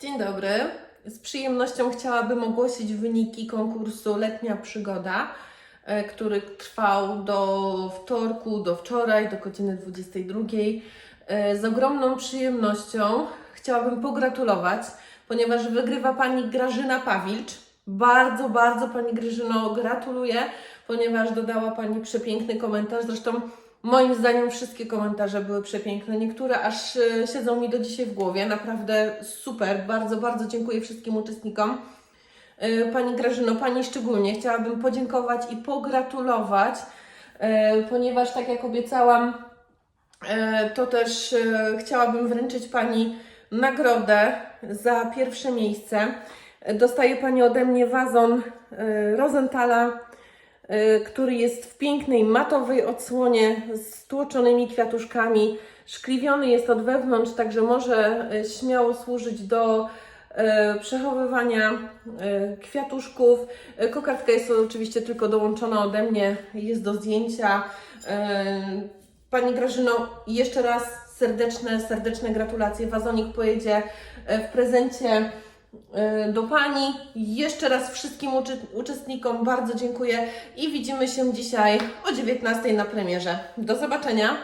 Dzień dobry. Z przyjemnością chciałabym ogłosić wyniki konkursu Letnia Przygoda, e, który trwał do wtorku, do wczoraj, do godziny 22. E, Z ogromną przyjemnością chciałabym pogratulować, ponieważ wygrywa Pani Grażyna Pawilcz. Bardzo, bardzo Pani Grażyno gratuluję, ponieważ dodała Pani przepiękny komentarz. Zresztą moim zdaniem wszystkie komentarze były przepiękne. Niektóre aż e, siedzą mi do dzisiaj w głowie. Naprawdę super. Bardzo, bardzo dziękuję wszystkim uczestnikom. E, Pani Grażyno, Pani szczególnie chciałabym podziękować i pogratulować, e, ponieważ tak jak obiecałam, to też chciałabym wręczyć Pani nagrodę za pierwsze miejsce. Dostaje Pani ode mnie wazon Rosenthala, który jest w pięknej matowej odsłonie z tłoczonymi kwiatuszkami. Szkliwiony jest od wewnątrz, także może e, śmiało służyć do e, przechowywania kwiatuszków. Kokardka jest oczywiście tylko dołączona ode mnie, jest do zdjęcia. Pani Grażyno, jeszcze raz serdeczne, serdeczne gratulacje. Wazonik pojedzie w prezencie do Pani. Jeszcze raz wszystkim uczestnikom bardzo dziękuję i widzimy się dzisiaj o 19 na premierze. Do zobaczenia.